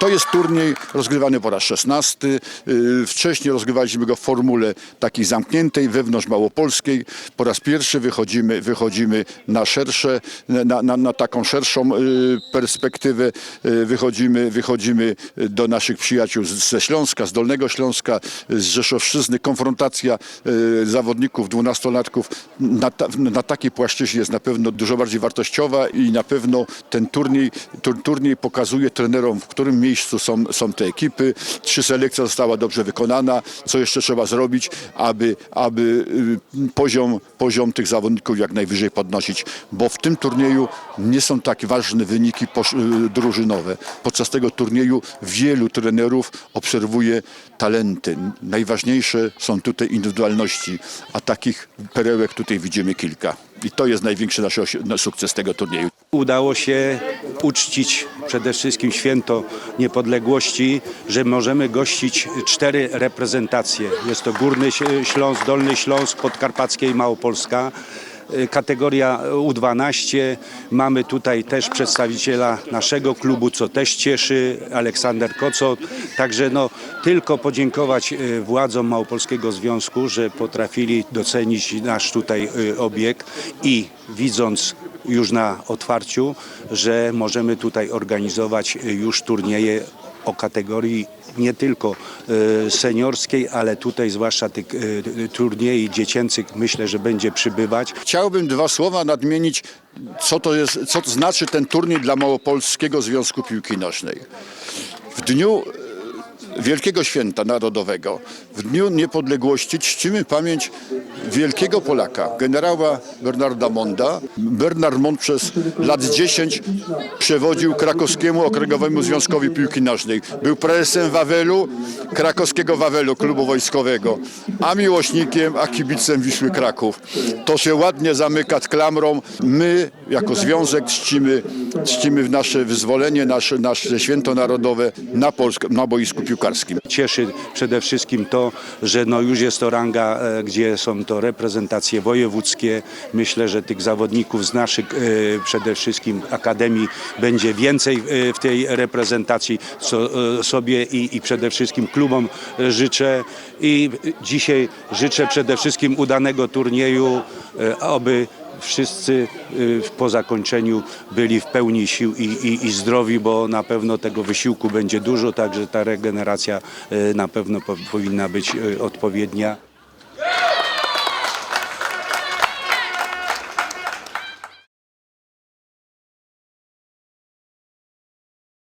To jest turniej rozgrywany po raz 16. Y, Wcześniej rozgrywaliśmy go w formule takiej zamkniętej, wewnątrz małopolskiej. Po raz pierwszy wychodzimy, wychodzimy na szersze, na, na, na taką szerszą y, perspektywę. Y, Wychodzimy, wychodzimy do naszych przyjaciół ze Śląska, z Dolnego Śląska, z Rzeszowszczyzny. Konfrontacja zawodników, dwunastolatków na, ta, na takiej płaszczyźnie jest na pewno dużo bardziej wartościowa i na pewno ten turniej, tur, turniej pokazuje trenerom, w którym miejscu są, są te ekipy, czy selekcja została dobrze wykonana, co jeszcze trzeba zrobić, aby, aby y, poziom, poziom tych zawodników jak najwyżej podnosić, bo w tym turnieju nie są tak ważne wyniki y, drużynowe. Podczas tego turnieju wielu trenerów obserwuje talenty. Najważniejsze są tutaj indywidualności, a takich perełek tutaj widzimy kilka. I to jest największy nasz sukces tego turnieju. Udało się uczcić przede wszystkim święto niepodległości, że możemy gościć cztery reprezentacje. Jest to Górny Śląsk, Dolny Śląsk, Podkarpackie i Małopolska. Y, Kategoria U12. Mamy tutaj też przedstawiciela naszego klubu, co też cieszy, Aleksander Kocot. Także no, tylko podziękować y, władzom Małopolskiego Związku, że potrafili docenić nasz tutaj y, obieg i widząc już na otwarciu, że możemy tutaj organizować y, już turnieje o kategorii nie tylko y, seniorskiej, ale tutaj zwłaszcza tych y, turniejów dziecięcych myślę, że będzie przybywać. Chciałbym dwa słowa nadmienić, co to, jest, co to znaczy ten turniej dla Małopolskiego Związku Piłki Nożnej. W dniu e, Wielkiego Święta Narodowego, w Dniu Niepodległości czcimy pamięć wielkiego Polaka, generała Bernarda Monda. Bernard Mond przez lat 10 przewodził krakowskiemu Okręgowemu Związkowi Piłki Nożnej. Był prezesem Wawelu, krakowskiego Wawelu, klubu wojskowego, a miłośnikiem, a kibicem Wisły Kraków. To się ładnie zamyka klamrą. My, jako związek, czcimy, czcimy nasze wyzwolenie, nasze, nasze święto narodowe na, Polskę, na boisku piłkarskim. Cieszy przede wszystkim to, że no już jest to ranga, e, gdzie są to reprezentacje wojewódzkie. Myślę, że tych zawodników z naszych e, przede wszystkim akademii będzie więcej e, w tej reprezentacji, co sobie i, i przede wszystkim klubom życzę. I dzisiaj życzę przede wszystkim udanego turnieju, aby wszyscy y, po zakończeniu byli w pełni sił i, i, i zdrowi, bo na pewno tego wysiłku będzie dużo, także ta regeneracja y, na pewno po, powinna być y, odpowiednia.